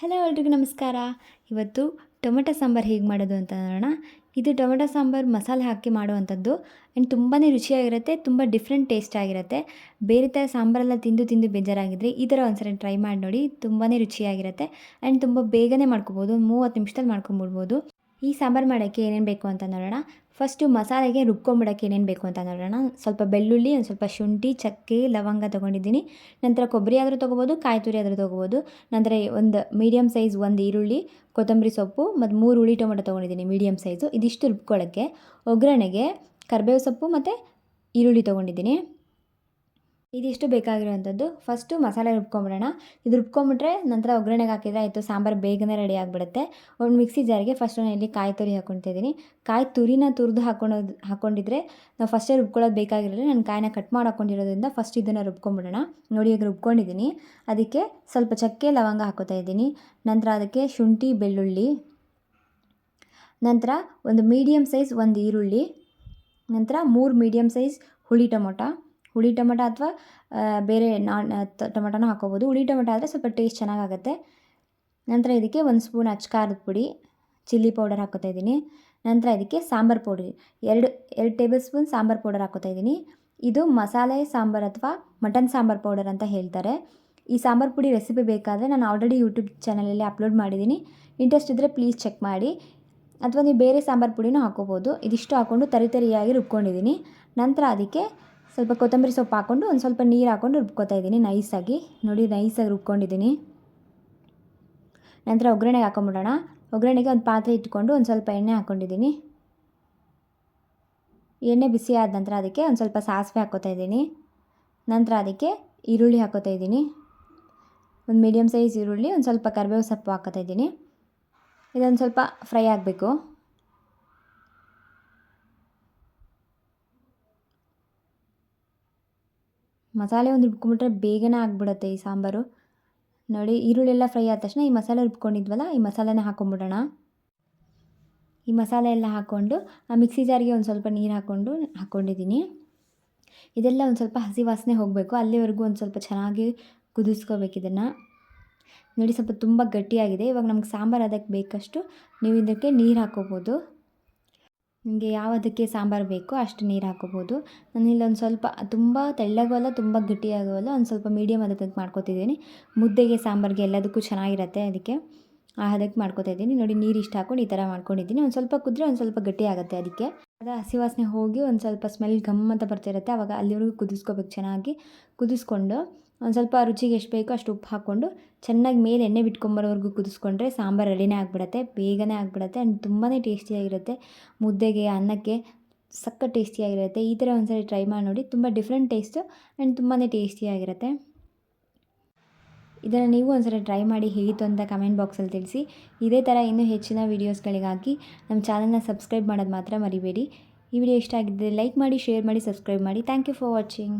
Hello ಎಲ್ರಿಗೂ ನಮಸ್ಕಾರ. ಇವತ್ತು ಟೊಮೆಟೊ ಸಾಂಬಾರು ಹೇಗೆ ಮಾಡೋದು ಅಂತ ನೋಡೋಣ. ಇದು ಟೊಮೆಟೊ ಸಾಂಬಾರು ಮಸಾಲೆ ಹಾಕಿ ಮಾಡುವಂಥದ್ದು. ಆ್ಯಂಡ್ ತುಂಬಾ ರುಚಿಯಾಗಿರುತ್ತೆ, ತುಂಬ ಡಿಫ್ರೆಂಟ್ ಟೇಸ್ಟ್ ಆಗಿರುತ್ತೆ. ಬೇರೆ ಥರ ಸಾಂಬಾರೆಲ್ಲ ತಿಂದು ತಿಂದು ಬೇಜಾರಾಗಿದ್ರೆ ಈ ಥರ ಒಂದ್ಸರಿ ಟ್ರೈ ಮಾಡಿ ನೋಡಿ ತುಂಬಾ ರುಚಿಯಾಗಿರುತ್ತೆ. ಆ್ಯಂಡ್ ತುಂಬ ಬೇಗನೆ ಮಾಡ್ಕೊಬೋದು ಒಂದು ಮೂವತ್ತು ನಿಮಿಷದಲ್ಲಿ ಮಾಡ್ಕೊಂಬಿಡ್ಬೋದು. ಈ ಸಾಂಬಾರು ಮಾಡೋಕ್ಕೆ ಏನೇನು ಬೇಕು ಅಂತ ನೋಡೋಣ. ಫಸ್ಟು ಮಸಾಲೆಗೆ ರುಬ್ಕೊಂಬಿಡೋಕ್ಕೆ ಏನೇನು ಬೇಕು ಅಂತ ನೋಡೋಣ. ಸ್ವಲ್ಪ ಬೆಳ್ಳುಳ್ಳಿ, ಒಂದು ಸ್ವಲ್ಪ ಶುಂಠಿ, ಚಕ್ಕೆ, ಲವಂಗ ತೊಗೊಂಡಿದ್ದೀನಿ. ನಂತರ ಕೊಬ್ಬರಿ ಆದರೂ ತೊಗೋಬೋದು, ಕಾಯಿ ತುರಿ ಆದರೂ ತೊಗೋಬೋದು. ನಂತರ ಒಂದು ಮೀಡಿಯಮ್ ಸೈಜ್ ಒಂದು ಈರುಳ್ಳಿ, ಕೊತ್ತಂಬರಿ ಸೊಪ್ಪು, ಮತ್ತು ಮೂರು ಹುಳಿ ಟೊಮೆಟೊ ತೊಗೊಂಡಿದ್ದೀನಿ ಮೀಡಿಯಮ್ ಸೈಜು ಇದಿಷ್ಟು ರುಬ್ಕೊಳ್ಳೋಕ್ಕೆ ಒಗ್ಗರಣೆಗೆ ಕರಿಬೇವು ಸೊಪ್ಪು ಮತ್ತು ಈರುಳ್ಳಿ ತೊಗೊಂಡಿದ್ದೀನಿ. ಇದಿಷ್ಟು ಬೇಕಾಗಿರುವಂಥದ್ದು. ಫಸ್ಟು ಮಸಾಲೆ ರುಬ್ಕೊಂಬಿಡೋಣ. ಇದು ರುಬ್ಕೊಂಬಿಟ್ರೆ ನಂತರ ಒಗ್ಗರಣೆಗೆ ಹಾಕಿದರೆ ಆಯಿತು ಸಾಂಬಾರು ಬೇಗನೆ ರೆಡಿ ಆಗಿಬಿಡುತ್ತೆ. ಒಂದು ಮಿಕ್ಸಿ ಜಾರಿಗೆ ಫಸ್ಟ್ ನಾನು ಇಲ್ಲಿ ಕಾಯಿ ತುರಿ ಹಾಕ್ಕೊತಿದ್ದೀನಿ ಕಾಯಿ ತುರಿನ ತುರಿದು ಹಾಕ್ಕೊಳೋದು ಹಾಕ್ಕೊಂಡಿದ್ರೆ ನಾವು ಫಸ್ಟೇ ರುಬ್ಕೊಳ್ಳೋದು ಬೇಕಾಗಿರಲಿಲ್ಲ ನಾನು ಕಾಯಿನ ಕಟ್ ಮಾಡಿ ಫಸ್ಟ್ ಇದನ್ನು ರುಬ್ಕೊಂಬಿಡೋಣ. ನೋಡಿ ಈಗ ರುಬ್ಕೊಂಡಿದ್ದೀನಿ. ಅದಕ್ಕೆ ಸ್ವಲ್ಪ ಚಕ್ಕೆ ಲವಂಗ ಹಾಕೋತಾ ಇದ್ದೀನಿ. ನಂತರ ಅದಕ್ಕೆ ಶುಂಠಿ, ಬೆಳ್ಳುಳ್ಳಿ. ನಂತರ ಒಂದು ಮೀಡಿಯಮ್ ಸೈಜ್ ಒಂದು ಈರುಳ್ಳಿ. ನಂತರ ಮೂರು ಮೀಡಿಯಮ್ ಸೈಜ್ ಹುಳಿ ಟೊಮೊಟೊ. ಹುಳಿ ಟೊಮೆಟೊ ಅಥವಾ ಬೇರೆ ನಾನ್ ಟೊಮೆಟೊನೂ ಹಾಕೋಬೋದು. ಹುಳಿ ಟೊಮೆಟೊ ಆದರೆ ಸ್ವಲ್ಪ ಟೇಸ್ಟ್ ಚೆನ್ನಾಗಾಗುತ್ತೆ. ನಂತರ ಇದಕ್ಕೆ ಒಂದು ಸ್ಪೂನ್ ಅಚ್ಕಾರದ ಪುಡಿ, ಚಿಲ್ಲಿ ಪೌಡರ್ ಹಾಕೋತಾ ಇದ್ದೀನಿ. ನಂತರ ಇದಕ್ಕೆ ಸಾಂಬಾರು ಪೌಡ್ರಿ, ಎರಡು ಎರಡು ಟೇಬಲ್ ಸ್ಪೂನ್ ಸಾಂಬಾರು ಪೌಡರ್ ಹಾಕೋತಾ ಇದ್ದೀನಿ. ಇದು ಮಸಾಲೆ ಸಾಂಬಾರು ಅಥವಾ ಮಟನ್ ಸಾಂಬಾರು ಪೌಡರ್ ಅಂತ ಹೇಳ್ತಾರೆ. ಈ ಸಾಂಬಾರು ಪುಡಿ ರೆಸಿಪಿ ಬೇಕಾದರೆ ನಾನು ಆಲ್ರೆಡಿ ಯೂಟ್ಯೂಬ್ ಚಾನಲಲ್ಲಿ ಅಪ್ಲೋಡ್ ಮಾಡಿದ್ದೀನಿ. ಇಂಟ್ರೆಸ್ಟ್ ಇದ್ದರೆ ಪ್ಲೀಸ್ ಚೆಕ್ ಮಾಡಿ. ಅಥವಾ ನೀವು ಬೇರೆ ಸಾಂಬಾರು ಪುಡಿನೂ ಹಾಕೋಬೋದು. ಇದಿಷ್ಟು ಹಾಕ್ಕೊಂಡು ತರಿತರಿಯಾಗಿ ರುಬ್ಕೊಂಡಿದ್ದೀನಿ. ನಂತರ ಅದಕ್ಕೆ ಸ್ವಲ್ಪ ಕೊತ್ತಂಬರಿ ಸೊಪ್ಪು ಹಾಕ್ಕೊಂಡು ಒಂದು ಸ್ವಲ್ಪ ನೀರು ಹಾಕ್ಕೊಂಡು ರುಬ್ಕೋತಾ ಇದ್ದೀನಿ ನೈಸಾಗಿ. ನೋಡಿ, ನೈಸಾಗಿ ರುಬ್ಕೊಂಡಿದ್ದೀನಿ. ನಂತರ ಒಗ್ಗರಣೆಗೆ ಹಾಕೊಂಬಿಡೋಣ. ಒಗ್ಗರಣೆಗೆ ಒಂದು ಪಾತ್ರೆ ಇಟ್ಕೊಂಡು ಒಂದು ಸ್ವಲ್ಪ ಎಣ್ಣೆ ಹಾಕ್ಕೊಂಡಿದ್ದೀನಿ ಎಣ್ಣೆ ಬಿಸಿ ಆದ ನಂತರ ಅದಕ್ಕೆ ಒಂದು ಸ್ವಲ್ಪ ಸಾಸಿವೆ ಹಾಕ್ಕೋತಾ ಇದ್ದೀನಿ. ನಂತರ ಅದಕ್ಕೆ ಈರುಳ್ಳಿ ಹಾಕೋತಾ ಇದ್ದೀನಿ. ಒಂದು ಮೀಡಿಯಮ್ ಸೈಜ್ ಈರುಳ್ಳಿ, ಒಂದು ಸ್ವಲ್ಪ ಕರಿಬೇವು ಸೊಪ್ಪು ಹಾಕೋತಾ ಇದ್ದೀನಿ. ಇದೊಂದು ಸ್ವಲ್ಪ ಫ್ರೈ ಆಗಬೇಕು. ಮಸಾಲೆ ಒಂದು ರುಬ್ಕೊಂಡ್ಬಿಟ್ರೆ ಬೇಗನೆ ಆಗಿಬಿಡುತ್ತೆ ಈ ಸಾಂಬಾರು. ನೋಡಿ ಈರುಳ್ಳಿ ಎಲ್ಲ ಫ್ರೈ ಆದ ತಕ್ಷಣ ಈ ಮಸಾಲೆ ರುಬ್ಕೊಂಡಿದ್ವಲ್ಲ, ಈ ಮಸಾಲೆನ ಹಾಕೊಂಡ್ಬಿಡೋಣ. ಈ ಮಸಾಲೆ ಎಲ್ಲ ಹಾಕ್ಕೊಂಡು, ಆ ಮಿಕ್ಸಿ ಜಾರಿಗೆ ಒಂದು ಸ್ವಲ್ಪ ನೀರು ಹಾಕ್ಕೊಂಡು ಹಾಕ್ಕೊಂಡಿದ್ದೀನಿ ಇದೆಲ್ಲ ಒಂದು ಸ್ವಲ್ಪ ಹಸಿ ವಾಸನೆ ಹೋಗಬೇಕು, ಅಲ್ಲಿವರೆಗೂ ಒಂದು ಸ್ವಲ್ಪ ಚೆನ್ನಾಗಿ ಕುದಿಸ್ಕೋಬೇಕು ಇದನ್ನು. ನೋಡಿ, ಸ್ವಲ್ಪ ತುಂಬ ಗಟ್ಟಿಯಾಗಿದೆ. ಇವಾಗ ನಮ್ಗೆ ಸಾಂಬಾರು ಅದಕ್ಕೆ ಬೇಕಷ್ಟು, ನೀವು ಇದಕ್ಕೆ ನೀರು ಹಾಕೋಬೋದು. ನಿಮಗೆ ಯಾವುದಕ್ಕೆ ಸಾಂಬಾರು ಬೇಕೋ ಅಷ್ಟು ನೀರು ಹಾಕೋಬೋದು. ನಾನು ಒಂದು ಸ್ವಲ್ಪ ತುಂಬ ತೆಳ್ಳಗೂ ಅಲ್ಲ, ತುಂಬ ಗಟ್ಟಿಯಾಗೂ ಅಲ್ಲ, ಒಂದು ಸ್ವಲ್ಪ ಮೀಡಿಯಮ್ ಅದಕ್ಕೆ ಮಾಡ್ಕೋತಿದ್ದೀನಿ. ಮುದ್ದೆಗೆ ಸಾಂಬಾರಿಗೆ ಎಲ್ಲದಕ್ಕೂ ಚೆನ್ನಾಗಿರುತ್ತೆ ಅದಕ್ಕೆ. ಆ ಹದಕ್ಕೆ ಮಾಡ್ಕೊತಾ ಇದ್ದೀನಿ. ನೋಡಿ, ನೀರು ಇಷ್ಟು ಹಾಕ್ಕೊಂಡು ಈ ಥರ ಮಾಡ್ಕೊಂಡಿದ್ದೀನಿ. ಒಂದು ಸ್ವಲ್ಪ ಕುದ್ರೆ ಒಂದು ಸ್ವಲ್ಪ ಗಟ್ಟಿ ಆಗುತ್ತೆ ಅದಕ್ಕೆ. ಅದು ಹಸಿ ವಾಸನೆ ಹೋಗಿ ಒಂದು ಸ್ವಲ್ಪ ಸ್ಮೆಲ್ ಘಮ್ ಅಂತ ಬರ್ತಿರುತ್ತೆ ಆವಾಗ ಅಲ್ಲಿವರೆಗೂ ಕುದಿಸ್ಕೋಬೇಕು ಚೆನ್ನಾಗಿ. ಕುದಿಸ್ಕೊಂಡು ಒಂದು ಸ್ವಲ್ಪ ರುಚಿಗೆ ಎಷ್ಟು ಬೇಕೋ ಅಷ್ಟು ಉಪ್ಪು ಹಾಕ್ಕೊಂಡು ಚೆನ್ನಾಗಿ ಮೇಲೆ ಎಣ್ಣೆ ಬಿಟ್ಕೊಂಬರೋವರೆಗೂ ಕುದಿಸ್ಕೊಂಡ್ರೆ ಸಾಂಬಾರು ರೆಡಿನೇ ಆಗಿಬಿಡತ್ತೆ, ಬೇಗನೆ ಆಗಿಬಿಡತ್ತೆ ಆ್ಯಂಡ್ ತುಂಬಾ ಟೇಸ್ಟಿಯಾಗಿರುತ್ತೆ. ಮುದ್ದೆಗೆ, ಅನ್ನಕ್ಕೆ ಸಕ್ಕ ಟೇಸ್ಟಿಯಾಗಿರುತ್ತೆ. ಈ ಥರ ಒಂದ್ಸರಿ ಟ್ರೈ ಮಾಡಿ ನೋಡಿ, ತುಂಬ ಡಿಫ್ರೆಂಟ್ ಟೇಸ್ಟು ಆ್ಯಂಡ್ ತುಂಬಾ ಟೇಸ್ಟಿಯಾಗಿರುತ್ತೆ. ಇದನ್ನು ನೀವು ಒಂದ್ಸರಿ ಟ್ರೈ ಮಾಡಿ ಹೇಗಿತ್ತು ಅಂತ ಕಮೆಂಟ್ ಬಾಕ್ಸಲ್ಲಿ ತಿಳಿಸಿ. ಇದೇ ಥರ ಇನ್ನೂ ಹೆಚ್ಚಿನ ವೀಡಿಯೋಸ್ಗಳಿಗಾಗಿ ನಮ್ಮ ಚಾನಲ್ನ ಸಬ್ಸ್ಕ್ರೈಬ್ ಮಾಡೋದು ಮಾತ್ರ ಮರಿಬೇಡಿ. ಈ ವಿಡಿಯೋ ಇಷ್ಟ ಆಗಿದ್ದರೆ ಲೈಕ್ ಮಾಡಿ, ಶೇರ್ ಮಾಡಿ, ಸಬ್ಸ್ಕ್ರೈಬ್ ಮಾಡಿ. Thank you for watching.